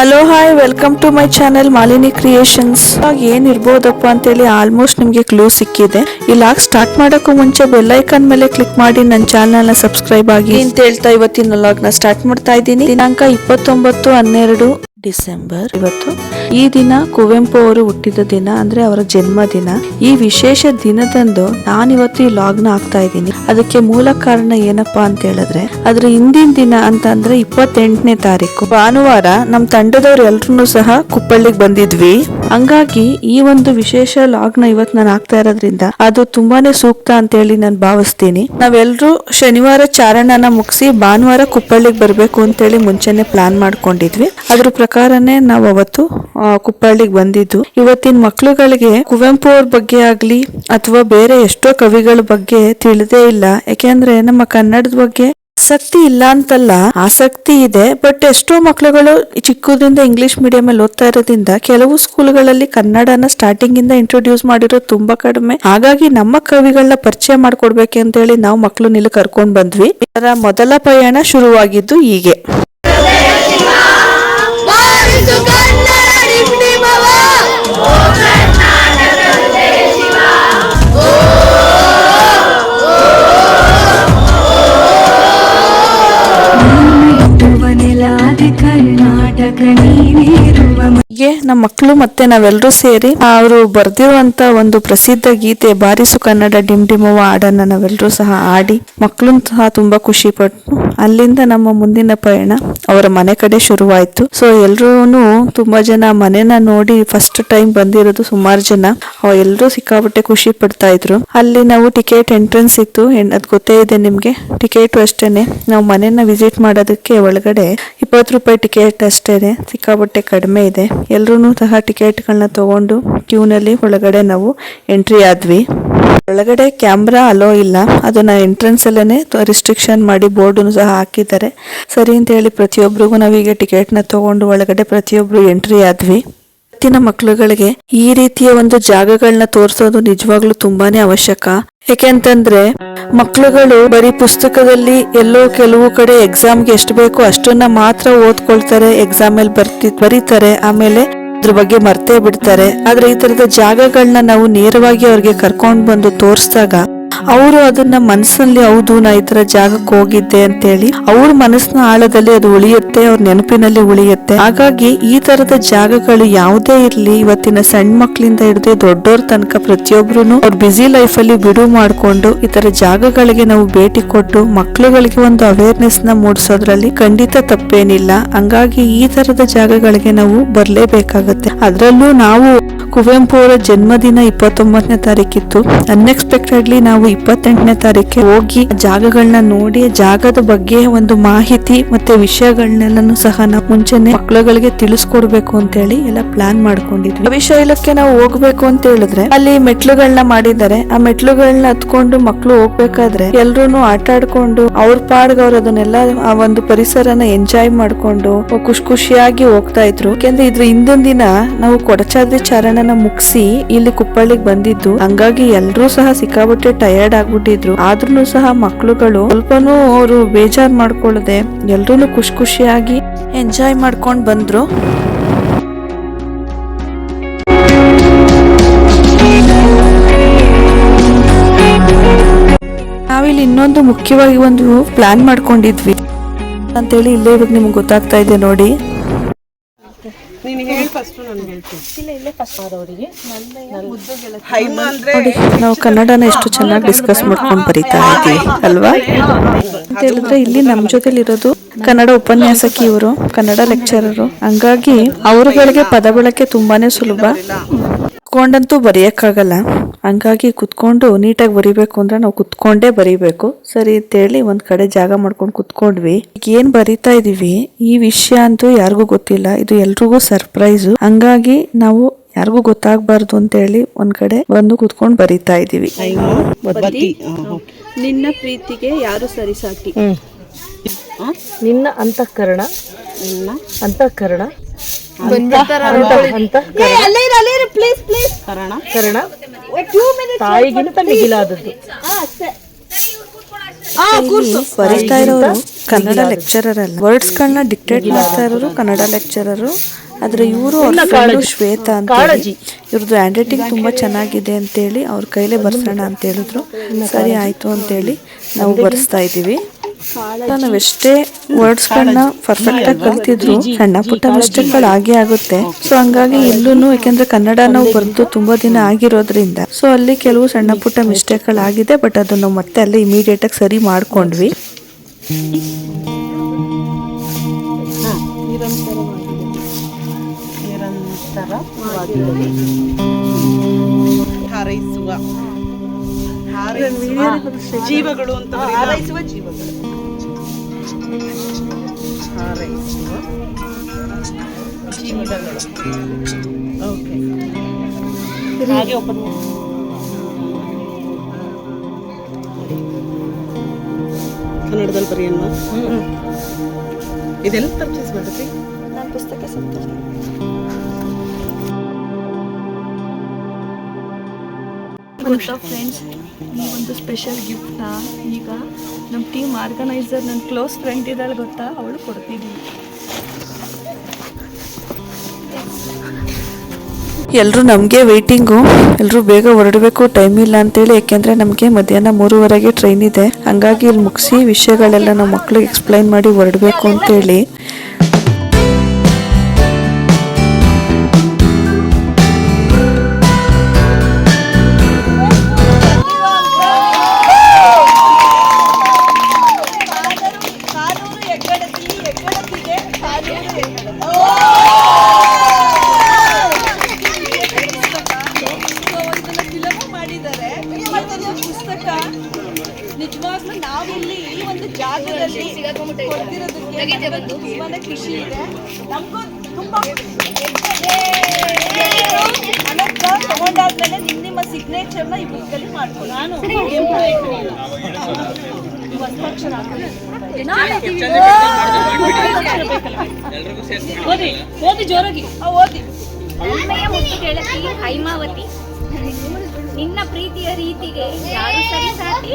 Hello hi welcome to my channel Malini creations ಏನ್ ಇರ್ಬೋದಪ್ಪ ಅಂತೇಳಿ ಆಲ್ಮೋಸ್ಟ್ ನಿಮಗೆ ಕ್ಲೂ ಸಿಕ್ಕಿದೆ. ಲಾಗ್ ಸ್ಟಾರ್ಟ್ ಮಾಡೋಕ್ಕೂ ಮುಂಚೆ ಬೆಲ್ ಐಕಾನ್ ಮೇಲೆ ಕ್ಲಿಕ್ ಮಾಡಿ ನನ್ನ ಚಾನೆಲ್ನ ಸಬ್ಸ್ಕ್ರೈಬ್ ಆಗಿ. ಅಂತ ಹೇಳ್ತಾ ಇವತ್ತಿನ ಲಾಗ್ನ ಸ್ಟಾರ್ಟ್ ಮಾಡ್ತಾ ಇದ್ದೀನಿ. ದಿನಾಂಕ ಇಪ್ಪತ್ತೊಂಬತ್ತು ಹನ್ನೆರಡು ಡಿಸೆಂಬರ್. ಇವತ್ತು ಈ ದಿನ ಕುವೆಂಪು ಅವರು ಹುಟ್ಟಿದ ದಿನ ಅಂದ್ರೆ ಅವರ ಜನ್ಮ ದಿನ ಈ ವಿಶೇಷ ದಿನದಂದು ನಾನಿವತ್ತು ಈ ಲಾಗ್ನ ಹಾಕ್ತಾ ಇದ್ದೀನಿ. ಅದಕ್ಕೆ ಮೂಲ ಕಾರಣ ಏನಪ್ಪಾ ಅಂತ ಹೇಳಿದ್ರೆ, ಅದ್ರ ಹಿಂದಿನ ದಿನ ಅಂತ ಅಂದ್ರೆ ಇಪ್ಪತ್ತೆಂಟನೇ ತಾರೀಕು. ಭಾನುವಾರ ನಮ್ ತಂಡದವ್ರು ಎಲ್ರು ಸಹ ಕುಪ್ಪಳ್ಳಿಗೆ ಬಂದಿದ್ವಿ. ಹಂಗಾಗಿ ಈ ಒಂದು ವಿಶೇಷ ಲಾಗ್ನ ಇವತ್ತು ನಾನು ಹಾಕ್ತಾ ಇರೋದ್ರಿಂದ ಅದು ತುಂಬಾನೇ ಸೂಕ್ತ ಅಂತ ಹೇಳಿ ನಾನು ಭಾವಿಸ್ತೀನಿ. ನಾವೆಲ್ಲರೂ ಶನಿವಾರ ಚಾರಣನ ಮುಗಿಸಿ ಭಾನುವಾರ ಕುಪ್ಪಳ್ಳಿಗೆ ಬರ್ಬೇಕು ಅಂತೇಳಿ ಮುಂಚೆನೆ ಪ್ಲಾನ್ ಮಾಡ್ಕೊಂಡಿದ್ವಿ. ಅದ್ರ ಪ್ರಕಾರನೇ ನಾವು ಅವತ್ತು ಕುಪ್ಪಳ್ಳಿಗೆ ಬಂದಿದ್ದು. ಇವತ್ತಿನ ಮಕ್ಳುಗಳಿಗೆ ಕುವೆಂಪು ಅವ್ರ ಬಗ್ಗೆ ಆಗ್ಲಿ ಅಥವಾ ಬೇರೆ ಎಷ್ಟೋ ಕವಿಗಳ ಬಗ್ಗೆ ತಿಳಿದೇ ಇಲ್ಲ. ಯಾಕೆಂದ್ರೆ ನಮ್ಮ ಕನ್ನಡದ ಬಗ್ಗೆ ಆಸಕ್ತಿ ಇಲ್ಲ ಅಂತಲ್ಲ. ಆಸಕ್ತಿ ಇದೆ ಬಟ್ ಎಷ್ಟೋ ಮಕ್ಳುಗಳು ಚಿಕ್ಕದಿಂದ ಇಂಗ್ಲಿಷ್ ಮೀಡಿಯಂ ಅಲ್ಲಿ ಓದ್ತಾ ಇರೋದ್ರಿಂದ ಕೆಲವು ಸ್ಕೂಲ್ಗಳಲ್ಲಿ ಕನ್ನಡನ ಸ್ಟಾರ್ಟಿಂಗ್ ಇಂದ ಇಂಟ್ರೊಡ್ಯೂಸ್ ಮಾಡಿರೋದು ತುಂಬಾ ಕಡಿಮೆ. ಹಾಗಾಗಿ ನಮ್ಮ ಕವಿಗಳನ್ನ ಪರಿಚಯ ಮಾಡ್ಕೊಡ್ಬೇಕಂತ ಹೇಳಿ ನಾವು ಮಕ್ಕಳು ಇಲ್ಲಿ ಕರ್ಕೊಂಡ್ ಬಂದ್ವಿ. ಇದರ ಮೊದಲ ಪಯಣ ಶುರುವಾಗಿದ್ದು ಹೀಗೆ. ನಮ್ಮ ಮಕ್ಕಳು ಮತ್ತೆ ನಾವೆಲ್ಲರೂ ಸೇರಿ ಅವರು ಬರ್ದಿರುವಂತ ಒಂದು ಪ್ರಸಿದ್ಧ ಗೀತೆ ಬಾರಿಸು ಕನ್ನಡ ಡಿಮ್ ಡಿಮುವ ಹಾಡನ್ನ ನಾವೆಲ್ಲರೂ ಸಹ ಆಡಿ ಮಕ್ಕಳು ಸಹ ತುಂಬಾ ಖುಷಿ ಪಟ್ಟು ಅಲ್ಲಿಂದ ನಮ್ಮ ಮುಂದಿನ ಪಯಣ ಅವರ ಮನೆ ಕಡೆ ಶುರುವಾಯ್ತು. ಸೊ ಎಲ್ರೂ ತುಂಬಾ ಜನ ಮನೆನ ನೋಡಿ ಫಸ್ಟ್ ಟೈಮ್ ಬಂದಿರೋದು ಸುಮಾರು ಜನ. ಎಲ್ಲರೂ ಸಿಕ್ಕಾಪಟ್ಟೆ ಖುಷಿ ಪಡ್ತಾ ಇದ್ರು. ಅಲ್ಲಿ ನಾವು ಟಿಕೆಟ್ ಎಂಟ್ರೆನ್ಸ್ ಇತ್ತು. ಅದ್ ಗೊತ್ತೇ ಇದೆ ನಿಮ್ಗೆ. ಟಿಕೆಟ್ ಅಷ್ಟೇನೆ. ನಾವು ಮನೆನ ವಿಸಿಟ್ ಮಾಡೋದಕ್ಕೆ ಒಳಗಡೆ ಇಪ್ಪತ್ತು ರೂಪಾಯಿ ಟಿಕೆಟ್ ಇದೆ. ಸಿಕ್ಕಾಪಟ್ಟೆ ಕಡಿಮೆ ಇದೆ. ಎಲ್ಲರೂ ಸಹ ಟಿಕೆಟ್ಗಳನ್ನ ತಗೊಂಡು ಕ್ಯೂನಲ್ಲಿ ಒಳಗಡೆ ನಾವು ಎಂಟ್ರಿ ಆದ್ವಿ. ಒಳಗಡೆ ಕ್ಯಾಮ್ರಾ ಅಲೋ ಇಲ್ಲ. ಅದನ್ನು ಎಂಟ್ರೆನ್ಸ್ ಅಲ್ಲೇನೆ ರಿಸ್ಟ್ರಿಕ್ಷನ್ ಮಾಡಿ ಬೋರ್ಡನ್ನು ಸಹ ಹಾಕಿದ್ದಾರೆ. ಸರಿ ಅಂತ ಹೇಳಿ ಪ್ರತಿಯೊಬ್ಬರಿಗೂ ನಾವೀಗ ಟಿಕೆಟ್ನ ತಗೊಂಡು ಒಳಗಡೆ ಪ್ರತಿಯೊಬ್ಬರು ಎಂಟ್ರಿ ಆದ್ವಿ. ಇವತ್ತಿನ ಮಕ್ಕಳುಗಳಿಗೆ ಈ ರೀತಿಯ ಒಂದು ಜಾಗಗಳನ್ನ ತೋರಿಸೋದು ನಿಜವಾಗ್ಲೂ ತುಂಬಾನೇ ಅವಶ್ಯಕ. ಯಾಕೆಂತಂದ್ರೆ ಮಕ್ಕಳುಗಳು ಬರೀ ಪುಸ್ತಕದಲ್ಲಿ ಎಲ್ಲೋ ಕೆಲವು ಕಡೆ ಎಕ್ಸಾಮ್ಗೆ ಎಷ್ಟು ಬೇಕೋ ಅಷ್ಟನ್ನ ಮಾತ್ರ ಓದ್ಕೊಳ್ತಾರೆ ಎಕ್ಸಾಮ್ ಅಲ್ಲಿ ಬರ್ತಿ, ಬರೀತಾರೆ, ಆಮೇಲೆ ಅದ್ರ ಬಗ್ಗೆ ಮರ್ತೇ ಬಿಡ್ತಾರೆ. ಆದ್ರೆ ಈ ತರದ ಜಾಗಗಳನ್ನ ನಾವು ನೇರವಾಗಿ ಅವ್ರಿಗೆ ಕರ್ಕೊಂಡ್ ಬಂದು ತೋರಿಸಿದಾಗ ಅವರು ಅದನ್ನ ಮನಸ್ಸಲ್ಲಿ ಹೌದು ನಾ ಈ ತರ ಜಾಗಕ್ಕೆ ಹೋಗಿದ್ದೆ ಅಂತೇಳಿ ಅವ್ರ ಮನಸ್ಸಿನ ಆಳದಲ್ಲಿ ಅದು ಉಳಿಯುತ್ತೆ, ಅವ್ರ ನೆನಪಿನಲ್ಲಿ ಉಳಿಯುತ್ತೆ. ಹಾಗಾಗಿ ಈ ತರದ ಜಾಗಗಳು ಯಾವುದೇ ಇರ್ಲಿ, ಇವತ್ತಿನ ಸಣ್ಣ ಮಕ್ಕಳಿಂದ ಹಿಡಿದು ದೊಡ್ಡವ್ರ ತನಕ ಪ್ರತಿಯೊಬ್ರು ಅವ್ರ ಬ್ಯುಸಿ ಲೈಫ್ ಅಲ್ಲಿ ಬಿಡು ಮಾಡ್ಕೊಂಡು ಈ ತರ ಜಾಗಗಳಿಗೆ ನಾವು ಭೇಟಿ ಕೊಟ್ಟು ಮಕ್ಕಳುಗಳಿಗೆ ಒಂದು ಅವೇರ್ನೆಸ್ನ ಮೂಡಿಸೋದ್ರಲ್ಲಿ ಖಂಡಿತ ತಪ್ಪೇನಿಲ್ಲ. ಹಂಗಾಗಿ ಈ ತರದ ಜಾಗಗಳಿಗೆ ನಾವು ಬರ್ಲೇಬೇಕಾಗತ್ತೆ. ಅದ್ರಲ್ಲೂ ನಾವು ಕುವೆಂಪು ಅವರ ಜನ್ಮದಿನ ಇಪ್ಪತ್ತೊಂಬತ್ತನೇ ತಾರೀಕಿತ್ತು. ಅನ್ಎಕ್ಸ್ಪೆಕ್ಟೆಡ್ಲಿ ನಾವು ಇಪ್ಪತ್ತೆಂಟನೇ ತಾರೀಕಿಗೆ ಹೋಗಿ ಜಾಗಗಳನ್ನ ನೋಡಿ ಜಾಗದ ಬಗ್ಗೆ ಒಂದು ಮಾಹಿತಿ ಮತ್ತೆ ವಿಷಯಗಳನ್ನೆಲ್ಲನೂ ಸಹ ನಾವು ಮುಂಚೆನೆ ಮಕ್ಕಳುಗಳಿಗೆ ತಿಳಿಸ್ಕೊಡ್ಬೇಕು ಅಂತ ಹೇಳಿ ಎಲ್ಲ ಪ್ಲಾನ್ ಮಾಡ್ಕೊಂಡಿದ್ವಿ. ಅಭಿಶೈಲಕ್ಕೆ ನಾವು ಹೋಗ್ಬೇಕು ಅಂತ ಹೇಳಿದ್ರೆ ಅಲ್ಲಿ ಮೆಟ್ಲುಗಳನ್ನ ಮಾಡಿದ್ದಾರೆ. ಆ ಮೆಟ್ಲುಗಳನ್ನ ಹತ್ಕೊಂಡು ಮಕ್ಕಳು ಹೋಗ್ಬೇಕಾದ್ರೆ ಎಲ್ರು ಆಟ ಆಡ್ಕೊಂಡು ಅವ್ರ ಪಾಡ್ಗೆ ಅವ್ರ ಅದನ್ನೆಲ್ಲ ಆ ಒಂದು ಪರಿಸರನ ಎಂಜಾಯ್ ಮಾಡ್ಕೊಂಡು ಖುಷಿ ಖುಷಿಯಾಗಿ ಹೋಗ್ತಾ ಇದ್ರು. ಯಾಕೆಂದ್ರೆ ಇದ್ರ ಹಿಂದಿನ ದಿನ ನಾವು ಕೊಡಚಾದ್ರಿ ಚಾರಣನ ಮುಗಿಸಿ ಇಲ್ಲಿ ಕುಪ್ಪಳ್ಳಿಗೆ ಬಂದಿದ್ದು. ಹಂಗಾಗಿ ಎಲ್ರೂ ಸಹ ಸಿಕ್ಕಾಪಟ್ಟೆ ಟಯರ್ಡ್ ಆಗ್ಬಿಟ್ಟಿದ್ರು. ಆದ್ರೂ ಸಹ ಮಕ್ಳುಗಳು ಸ್ವಲ್ಪನೂ ಅವರು ಬೇಜಾರ್ ಮಾಡ್ಕೊಳ್ಳದೆ ಎಲ್ರೂ ಖುಷಿ ಖುಷಿಯಾಗಿ ಎಂಜಾಯ್ ಮಾಡ್ಕೊಂಡು ಬಂದ್ರು. ನಾವಿಲ್ಲಿ ಇನ್ನೊಂದು ಮುಖ್ಯವಾಗಿ ಒಂದು ಪ್ಲಾನ್ ಮಾಡ್ಕೊಂಡಿದ್ವಿ. ಅಂತೇಳಿ ಇಲ್ಲೇ ಇವಾಗ ನಿಮ್ಗೆ ಗೊತ್ತಾಗ್ತಾ ಇದೆ ನೋಡಿ. ನೋಡಿ ನಾವು ಕನ್ನಡನ ಎಷ್ಟು ಚೆನ್ನಾಗಿ ಡಿಸ್ಕಸ್ ಮಾಡ್ಕೊಂಡು ಬರೀತಾ ಇದ್ದೀವಿ ಅಲ್ವಾ? ಅಂತ ಹೇಳಿದ್ರೆ ಇಲ್ಲಿ ನಮ್ಮ ಜೊತೆಲಿ ಇರೋದು ಕನ್ನಡ ಉಪನ್ಯಾಸಕಿ ಇವರು ಕನ್ನಡ ಲೆಕ್ಚರರು ಹಂಗಾಗಿ ಅವರುಗಳಿಗೆ ಪದ ಬಳಕೆ ತುಂಬಾನೇ ಸುಲಭ. ಕೊಂಡಂತೂ ಬರೆಯಕ್ಕಾಗಲ್ಲ. ಹಂಗಾಗಿ ಕುತ್ಕೊಂಡು ನೀಟಾಗಿ ಬರಿಬೇಕು ಅಂದ್ರೆ ನಾವು ಕುತ್ಕೊಂಡೇ ಬರಿಬೇಕು. ಸರಿ ಅಂತೇಳಿ ಒಂದ್ ಕಡೆ ಜಾಗ ಮಾಡ್ಕೊಂಡು ಕುತ್ಕೊಂಡ್ವಿ. ಈಗ ಏನ್ ಬರಿತಾ ಇದೀವಿ? ಈ ವಿಷಯ ಅಂತೂ ಯಾರಿಗೂ ಗೊತ್ತಿಲ್ಲ. ಇದು ಎಲ್ರಿಗೂ ಸರ್ಪ್ರೈಸ್ ಹಂಗಾಗಿ ನಾವು ಯಾರಿಗೂ ಗೊತ್ತಾಗ್ಬಾರ್ದು ಅಂತ ಹೇಳಿ ಒಂದ್ ಕಡೆ ಬಂದು ಕುತ್ಕೊಂಡು ಬರಿತಾ ಇದೀವಿ. ನಿನ್ನ ಪ್ರೀತಿಗೆ ಯಾರು ಸರಿಸಾಟಿ? ನಿನ್ನ ಅಂತಃಕರಣ. ಅಂತಃಕರಣ ಅಂತಃಕರಣ. ಕರಣ. ತಾಯಿಗಿಂತ ಮಿಗಿಲಾದದ್ದು. ಇಲ್ಲಿ ಬರಿತಾ ಇರೋರು ಕನ್ನಡ ಲೆಕ್ಚರರ್ ಅಲ್ಲ ವರ್ಡ್ಸ್ಗಳನ್ನ ಡಿಕ್ಟೇಟ್ ಮಾಡ್ತಾ ಇರೋರು ಕನ್ನಡ ಲೆಕ್ಚರರು ಆದ್ರೆ ಇವರು ಶ್ವೇತಾ ಅಂತ ಹೇಳಿ. ಇವ್ರದ್ದು ಹ್ಯಾಂಡ್ ರೈಟಿಂಗ್ ತುಂಬಾ ಚೆನ್ನಾಗಿದೆ ಅಂತೇಳಿ ಅವ್ರ ಕೈಲೇ ಬರ್ಸೋಣ ಅಂತ ಹೇಳಿದ್ರು. ಸರಿ ಆಯ್ತು ಅಂತೇಳಿ ನಾವು ಬರ್ಸ್ತಾ ಇದೀವಿ ನಾವೆಷ್ಟೇ ವರ್ಡ್ಸ್ಗಳನ್ನ ಪರ್ಫೆಕ್ಟ್ ಆಗಿ ಕಲ್ತಿದ್ರು ಸಣ್ಣ ಪುಟ್ಟ ಮಿಸ್ಟೇಕ್ಗಳು ಆಗೇ ಆಗುತ್ತೆ. ಸೊ ಹಂಗಾಗಿ ಇಲ್ಲೂ ಯಾಕೆಂದ್ರೆ ಕನ್ನಡ ನಾವು ಬರೆದು ತುಂಬಾ ದಿನ ಆಗಿರೋದ್ರಿಂದ. ಸೊ ಅಲ್ಲಿ ಕೆಲವು ಸಣ್ಣ ಪುಟ್ಟ ಆಗಿದೆ ಬಟ್ ಅದನ್ನು ಮತ್ತೆ ಅಲ್ಲೇ ಇಮಿಡಿಯೇಟ್ ಆಗಿ ಸರಿ ಮಾಡ್ಕೊಂಡ್ವಿ. ಹಾರೈಸುವ. ಹಾರೈಸುವ ಜೀವಗಳು ಅಂತ ಹಾರೈಸುವ ಜೀವಗಳು. ಹಾರೈಸುವ ಜೀವಗಳು ಓಕೆ ಹಾಗೆ ಓಪನ್ ಕನ್ನಡದಲ್ಲಿ ಬರೆಯಲ್ವಾ ಇದೆಲ್ಲ ಪರ್ಚೇಸ್ ಮಾಡಿದ್ರಿ ಗೊತ್ತಾ ಫ್ರೆಂಡ್ಸ್ ಈ ಒಂದು ಸ್ಪೆಷಲ್ ಗಿಫ್ಟ್ನ ಈಗ ನಮ್ಮ ಟೀಮ್ ಆರ್ಗನೈಸರ್ ನನ್ನ ಕ್ಲೋಸ್ ಫ್ರೆಂಡ್ ಇದ್ದಾಳೆ ಗೊತ್ತಾ? ಅವಳು ಕೊಡ್ತಿದ್ದೀನಿ ಎಲ್ಲರೂ ನಮಗೆ ವೆಯ್ಟಿಂಗು ಎಲ್ಲರೂ ಬೇಗ ಹೊರಡಬೇಕು ಟೈಮ್ ಇಲ್ಲ ಅಂತೇಳಿ, ಯಾಕೆಂದರೆ ನಮಗೆ ಮಧ್ಯಾಹ್ನ ಮೂರುವರೆಗೆ ಟ್ರೈನ್ ಇದೆ. ಹಂಗಾಗಿ ಇಲ್ಲಿ ಮುಗಿಸಿ ವಿಷಯಗಳೆಲ್ಲ ನಮ್ಮ ಮಕ್ಳಿಗೆ ಎಕ್ಸ್ಪ್ಲೈನ್ ಮಾಡಿ ಹೊರಡಬೇಕು ಅಂತೇಳಿ. ಜಾಗದಲ್ಲಿ ಕೊಡ್ತಿರೋದಕ್ಕೆ ನನಗಂತೂ ತುಂಬಾನೇ ಖುಷಿ ಇದೆ ನಮಗೂ ತುಂಬಾ ಅನಂತ ತಗೊಂಡಾದ್ಮೇಲೆ ನಿಮ್ ನಿಮ್ಮ ಸಿಗ್ನೇಚರ್ನ ಈ ಬುಕ್ಕಲ್ಲಿ ಮಾಡ್ಕೊಳ್ಳಿ ನಾನು ಹಸ್ತಾಕ್ಷರ ಓದಿ ಓದಿ ಜೋರಾಗಿ ಓದಿ ಹೈಮಾವತಿ. ನಿನ್ನ ಪ್ರೀತಿಯ ರೀತಿಗೆ ಯಾರು ಸರಿಸಾಟಿ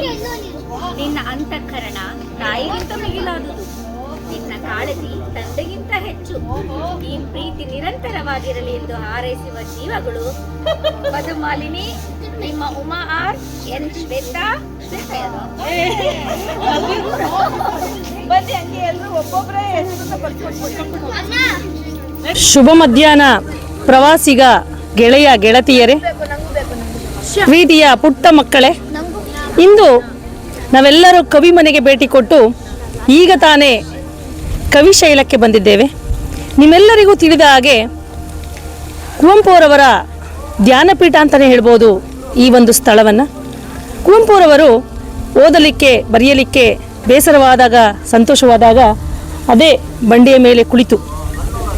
ನಿನ್ನ ಅಂತಃಕರಣ ತಾಯಿಗಿಂತ ಮಿಗಿಲಾದುದು. ನಿನ್ನ ಕಾಳಜಿ ತಂದೆಗಿಂತ ಹೆಚ್ಚು. ಈ ಪ್ರೀತಿ ನಿರಂತರವಾಗಿರಲಿ ಎಂದು ಹಾರೈಸುವ ಜೀವಗಳು. ಮಾಲಿನಿ ನಿಮ್ಮ ಉಮಾ ಆರ್ ಎನ್ ಶ್ವೇತಾ ಶುಭ ಮಧ್ಯಾಹ್ನ ಪ್ರವಾಸಿಗ ಗೆಳೆಯ ಗೆಳತಿಯರೇ ಪ್ರೀತಿಯ ಪುಟ್ಟ ಮಕ್ಕಳೇ, ಇಂದು ನಾವೆಲ್ಲರೂ ಕವಿ ಮನೆಗೆ ಭೇಟಿ ಕೊಟ್ಟು ಈಗ ತಾನೇ ಕವಿಶೈಲಕ್ಕೆ ಬಂದಿದ್ದೇವೆ. ನಿಮ್ಮೆಲ್ಲರಿಗೂ ತಿಳಿದ ಹಾಗೆ ಕುವೆಂಪು ಅವರವರ ಧ್ಯಾನಪೀಠ ಅಂತಲೇ ಹೇಳ್ಬೋದು ಈ ಒಂದು ಸ್ಥಳವನ್ನು. ಕುವೆಂಪುರವರು ಓದಲಿಕ್ಕೆ, ಬರೆಯಲಿಕ್ಕೆ ಬೇಸರವಾದಾಗ, ಸಂತೋಷವಾದಾಗ ಅದೇ ಬಂಡಿಯ ಮೇಲೆ ಕುಳಿತು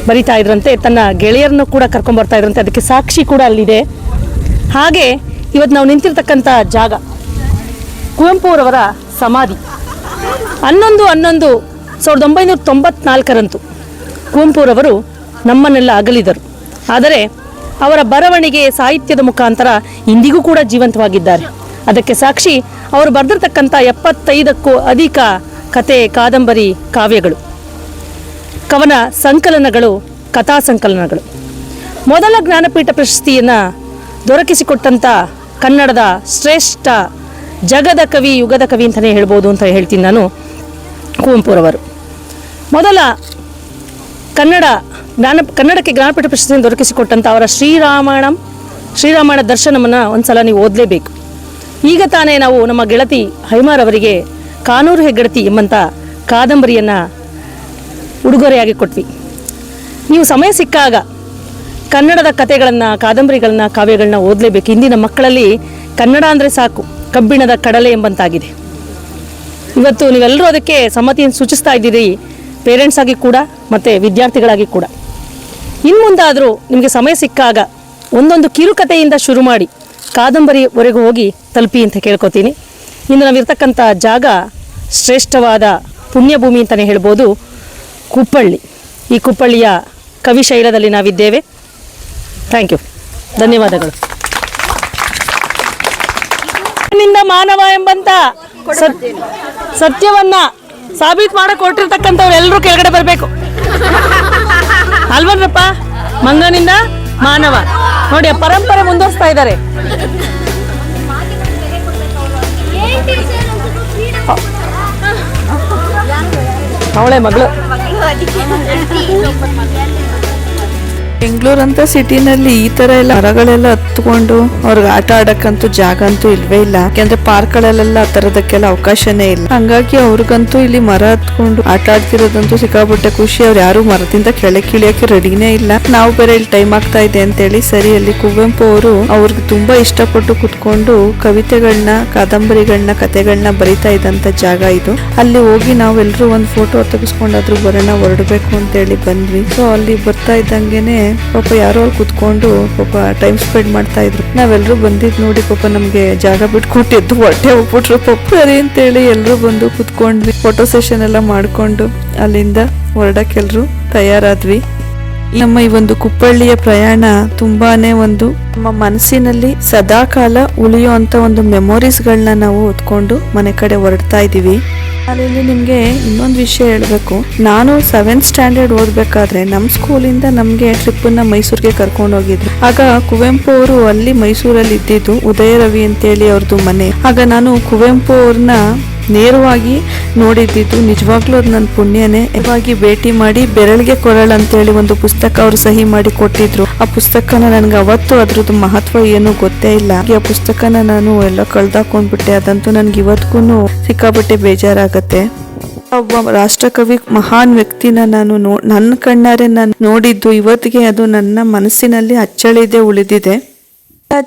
ಬರಿತಾ ಇದ್ರಂತೆ, ತನ್ನ ಗೆಳೆಯರನ್ನು ಕೂಡ ಕರ್ಕೊಂಬರ್ತಾ ಇದ್ರಂತೆ, ಅದಕ್ಕೆ ಸಾಕ್ಷಿ ಕೂಡ ಅಲ್ಲಿದೆ. ಹಾಗೆ ಇವತ್ತು ನಾವು ನಿಂತಿರ್ತಕ್ಕಂಥ ಜಾಗ ಕುವೆಂಪುರವರ ಸಮಾಧಿ. ಹನ್ನೊಂದು ಹನ್ನೊಂದು ಸಾವಿರದ ಒಂಬೈನೂರ ತೊಂಬತ್ನಾಲ್ಕರಂತು ಕುವೆಂಪುರವರು ನಮ್ಮನ್ನೆಲ್ಲ ಅಗಲಿದರು. ಆದರೆ ಅವರ ಬರವಣಿಗೆ ಸಾಹಿತ್ಯದ ಮುಖಾಂತರ ಇಂದಿಗೂ ಕೂಡ ಜೀವಂತವಾಗಿದ್ದಾರೆ. ಅದಕ್ಕೆ ಸಾಕ್ಷಿ ಅವರು ಬರೆದಿರ್ತಕ್ಕಂಥ ಎಪ್ಪತ್ತೈದಕ್ಕೂ ಅಧಿಕ ಕತೆ ಕಾದಂಬರಿ, ಕಾವ್ಯಗಳು. ಕವನ ಸಂಕಲನಗಳು, ಕಥಾ ಸಂಕಲನಗಳು. ಮೊದಲ ಜ್ಞಾನಪೀಠ ಪ್ರಶಸ್ತಿಯನ್ನು ದೊರಕಿಸಿಕೊಟ್ಟಂಥ ಕನ್ನಡದ ಶ್ರೇಷ್ಠ ಜಗದ ಕವಿ, ಯುಗದ ಕವಿ ಅಂತಲೇ ಹೇಳ್ಬೋದು ಅಂತ ಹೇಳ್ತೀನಿ ನಾನು ಕುವೆಂಪುರವರು ಮೊದಲ ಕನ್ನಡ ಜ್ಞಾನ, ಕನ್ನಡಕ್ಕೆ ಜ್ಞಾನಪೀಠ ಪ್ರಶಸ್ತಿಯನ್ನು ದೊರಕಿಸಿಕೊಟ್ಟಂಥ ಅವರ ಶ್ರೀರಾಮಾಯಣಂ ಶ್ರೀರಾಮಾಯಣ ದರ್ಶನವನ್ನು ಒಂದ್ಸಲ ನೀವು ಓದಲೇಬೇಕು. ಈಗ ತಾನೇ ನಾವು ನಮ್ಮ ಗೆಳತಿ ಹೈಮಾರವರಿಗೆ ಕಾನೂರು ಹೆಗ್ಗಡತಿ ಎಂಬಂಥ ಕಾದಂಬರಿಯನ್ನು ಉಡುಗೊರೆಯಾಗಿ ಕೊಟ್ವಿ. ನೀವು ಸಮಯ ಸಿಕ್ಕಾಗ ಕನ್ನಡದ ಕಥೆಗಳನ್ನು, ಕಾದಂಬರಿಗಳನ್ನ, ಕಾವ್ಯಗಳನ್ನ ಓದಲೇಬೇಕು. ಇಂದಿನ ಮಕ್ಕಳಲ್ಲಿ ಕನ್ನಡ ಅಂದರೆ ಸಾಕು, ಕಬ್ಬಿಣದ ಕಡಲೆ ಎಂಬಂತಾಗಿದೆ. ಇವತ್ತು ನೀವೆಲ್ಲರೂ ಅದಕ್ಕೆ ಸಮ್ಮತಿಯನ್ನು ಸೂಚಿಸ್ತಾ ಇದ್ದೀರಿ ಪೇರೆಂಟ್ಸ್ ಆಗಿ ಕೂಡ ಮತ್ತು ವಿದ್ಯಾರ್ಥಿಗಳಾಗಿ ಕೂಡ. ಇನ್ನು ಮುಂದಾದರೂ ನಿಮಗೆ ಸಮಯ ಸಿಕ್ಕಾಗ ಒಂದೊಂದು ಕಿರುಕತೆಯಿಂದ ಶುರು ಮಾಡಿ ಕಾದಂಬರಿವರೆಗೂ ಹೋಗಿ ತಲುಪಿ ಅಂತ ಕೇಳ್ಕೊತೀನಿ. ಇಂದು ನಾವಿರ್ತಕ್ಕಂಥ ಜಾಗ ಶ್ರೇಷ್ಠವಾದ ಪುಣ್ಯಭೂಮಿ ಅಂತಲೇ ಹೇಳ್ಬೋದು ಕುಪ್ಪಳ್ಳಿ. ಈ ಕುಪ್ಪಳ್ಳಿಯ ಕವಿಶೈಲದಲ್ಲಿ ನಾವಿದ್ದೇವೆ. ಥ್ಯಾಂಕ್ ಯು ಧನ್ಯವಾದಗಳು. ನಿಂದ ಮಾನವ ಎಂಬಂತ ಸತ್- ಸತ್ಯವನ್ನ ಸಾಬೀತ್ ಮಾಡಕ್ ಹೊರಟಿರ್ತಕ್ಕಂಥವ್ರು ಎಲ್ಲರೂ ಕೆಳಗಡೆ ಬರಬೇಕು. ಅಲ್ವನ್ರಪ್ಪ ಮಂಗನಿಂದ ಮಾನವ. ನೋಡಿ ಪರಂಪರೆ ಮುಂದುವರಿಸ್ತಾ ಇದ್ದಾರೆ. ಅವಳೆ ಮಗಳು. ಬೆಂಗಳೂರಂತ ಸಿಟಿನಲ್ಲಿ ಈ ತರ ಎಲ್ಲ ಮರಗಳೆಲ್ಲ ಹತ್ಕೊಂಡು ಅವ್ರಿಗೆ ಆಟ ಆಡಕ್ಕಂತೂ ಜಾಗ ಅಂತೂ ಇಲ್ವೇ ಇಲ್ಲ. ಯಾಕಂದ್ರೆ ಪಾರ್ಕ್ಗಳಲ್ಲೆಲ್ಲ ಆ ತರದಕ್ಕೆಲ್ಲ ಅವಕಾಶನೇ ಇಲ್ಲ. ಹಂಗಾಗಿ ಅವ್ರಿಗಂತೂ ಇಲ್ಲಿ ಮರ ಹತ್ಕೊಂಡು ಆಟ ಆಡ್ತಿರೋದಂತೂ ಸಿಕ್ಕಾಬಿಟ್ಟೆ ಖುಷಿ. ಅವ್ರು ಯಾರು ಮರದಿಂದ ಕೆಳಗೆ ಇಳಿಯಕ್ಕೆ ರೆಡಿನೇ ಇಲ್ಲ. ನಾವು ಬೇರೆ ಇಲ್ಲಿ ಟೈಮ್ ಆಗ್ತಾ ಇದೆ ಅಂತೇಳಿ ಸರಿ, ಅಲ್ಲಿ ಕುವೆಂಪು ಅವರು ಅವ್ರಿಗೆ ತುಂಬಾ ಇಷ್ಟಪಟ್ಟು ಕುತ್ಕೊಂಡು ಕವಿತೆಗಳನ್ನ ಕಾದಂಬರಿಗಳನ್ನ ಕತೆಗಳನ್ನ ಬರಿತಾ ಇದ್ದಂತ ಜಾಗ ಇದು. ಅಲ್ಲಿ ಹೋಗಿ ನಾವೆಲ್ಲರೂ ಒಂದು ಫೋಟೋ ತೆಗೆಸ್ಕೊಂಡಾದ್ರೂ ಬರೋಣ, ಹೊರಡ್ಬೇಕು ಅಂತೇಳಿ ಬಂದ್ವಿ. ಸೊ ಅಲ್ಲಿ ಬರ್ತಾ ಇದ್ದಂಗೆನೆ ಪಾಪ ಯಾರೋ ಅಲ್ಲಿ ಕುತ್ಕೊಂಡು ಪಾಪ ಟೈಮ್ ಸ್ಪೆಂಡ್ ಮಾಡ್ತಾ ಇದ್ರು. ನಾವೆಲ್ಲರೂ ಬಂದಿದ್ ನೋಡಿ ಪಾಪ ನಮ್ಗೆ ಜಾಗ ಬಿಟ್ಟು ಕೊಟ್ಟಿದ್ದು ಹೊಟ್ಟೆ ಹೋಗ್ಬಿಟ್ರು ಪಾಪ ಸರಿ ಅಂತೇಳಿ ಎಲ್ಲರೂ ಬಂದು ಕುತ್ಕೊಂಡ್ವಿ. ಫೋಟೋ ಸೆಷನ್ ಎಲ್ಲ ಮಾಡ್ಕೊಂಡು ಅಲ್ಲಿಂದ ಹೊರಡಕ್ಕೆ ಎಲ್ರು ತಯಾರಾದ್ವಿ. ನಮ್ಮ ಈ ಒಂದು ಕುಪ್ಪಳ್ಳಿಯ ಪ್ರಯಾಣ ತುಂಬಾನೇ ಒಂದು ನಮ್ಮ ಮನಸ್ಸಿನಲ್ಲಿ ಸದಾ ಕಾಲ ಉಳಿಯುವಂತ ಒಂದು ಮೆಮೊರೀಸ್ಗಳನ್ನ ನಾವು ಹೊತ್ಕೊಂಡು ಮನೆ ಕಡೆ ಹೊರಡ್ತಾ ಇದೀವಿ. ಅಲ್ಲಿ ನಿಮ್ಗೆ ಇನ್ನೊಂದು ವಿಷಯ ಹೇಳಬೇಕು. ನಾನು ಸೆವೆಂತ್ ಸ್ಟ್ಯಾಂಡರ್ಡ್ ಓದ್ಬೇಕಾದ್ರೆ ನಮ್ಮ ಸ್ಕೂಲಿಂದ ನಮ್ಗೆ ಟ್ರಿಪ್ಪನ್ನ ಮೈಸೂರಿಗೆ ಕರ್ಕೊಂಡು ಹೋಗಿದ್ರು. ಆಗ ಕುವೆಂಪು ಅವರು ಅಲ್ಲಿ ಮೈಸೂರಲ್ಲಿ ಇದ್ದಿದ್ದು ಉದಯ ರವಿ ಅಂತೇಳಿ ಅವ್ರದ್ದು ಮನೆ. ಆಗ ನಾನು ಕುವೆಂಪು ಅವ್ರನ್ನ ನೇರವಾಗಿ ನೋಡಿದ್ದಿದ್ದು ನಿಜವಾಗ್ಲೂ ಅದು ನನ್ನ ಪುಣ್ಯನೇ. ಇವಾಗಿ ಭೇಟಿ ಮಾಡಿ ಬೆರಳಿಗೆ ಕೊರಳು ಅಂತೇಳಿ ಒಂದು ಪುಸ್ತಕ ಅವರು ಸಹಿ ಮಾಡಿ ಕೊಟ್ಟಿದ್ರು. ಆ ಪುಸ್ತಕನ ನನ್ಗೆ ಅವತ್ತು ಅದ್ರದ್ದು ಮಹತ್ವ ಏನು ಗೊತ್ತೇ ಇಲ್ಲ. ಆ ಪುಸ್ತಕನ ನಾನು ಎಲ್ಲ ಕಳ್ದಾಕೊಂಡ್ಬಿಟ್ಟೆ. ಅದಂತೂ ನನ್ಗೆ ಇವತ್ತಿಗೂ ಸಿಕ್ಕಾಬಿಟ್ಟೆ ಬೇಜಾರಾಗತ್ತೆ. ಒಬ್ಬ ರಾಷ್ಟ್ರಕವಿ ಮಹಾನ್ ವ್ಯಕ್ತಿನ ನಾನು ನೋ, ನನ್ನ ಕಣ್ಣಾರೆ ನಾನು ನೋಡಿದ್ದು ಇವತ್ತಿಗೆ ಅದು ನನ್ನ ಮನಸ್ಸಿನಲ್ಲಿ ಅಚ್ಚಳಿದೆ, ಉಳಿದಿದೆ.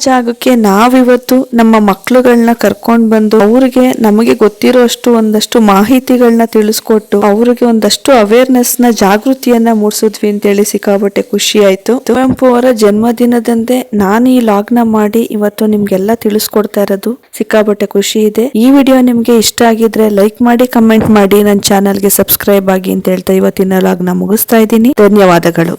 ಜಾಗಕ್ಕೆ ನಾವಿವತ್ತು ನಮ್ಮ ಮಕ್ಳುಗಳನ್ನ ಕರ್ಕೊಂಡು ಬಂದು ಅವ್ರಿಗೆ ನಮಗೆ ಗೊತ್ತಿರೋ ಅಷ್ಟು ಒಂದಷ್ಟು ಮಾಹಿತಿಗಳನ್ನ ತಿಳಿಸ್ಕೊಟ್ಟು ಅವ್ರಿಗೆ ಒಂದಷ್ಟು ಅವೇರ್ನೆಸ್ನ ಜಾಗೃತಿಯನ್ನ ಮೂಡಿಸಿದ್ವಿ ಅಂತೇಳಿ ಸಿಕ್ಕಾಬಟ್ಟೆ ಖುಷಿ ಆಯ್ತು. ಕುವೆಂಪು ಅವರ ಜನ್ಮದಿನದಂದೇ ನಾನು ಈ ಲಾಗ್ನ ಮಾಡಿ ಇವತ್ತು ನಿಮ್ಗೆಲ್ಲ ತಿಳಿಸ್ಕೊಡ್ತಾ ಇರೋದು ಸಿಕ್ಕಾಬಟ್ಟೆ ಖುಷಿ ಇದೆ. ಈ ವಿಡಿಯೋ ನಿಮ್ಗೆ ಇಷ್ಟ ಆಗಿದ್ರೆ ಲೈಕ್ ಮಾಡಿ ಕಮೆಂಟ್ ಮಾಡಿ ನನ್ನ ಚಾನಲ್ಗೆ ಸಬ್ಸ್ಕ್ರೈಬ್ ಆಗಿ ಅಂತ ಹೇಳ್ತಾ ಇವತ್ತಿನ ಲಾಗ್ನ ಮುಗಿಸ್ತಾ ಇದ್ದೀನಿ. ಧನ್ಯವಾದಗಳು.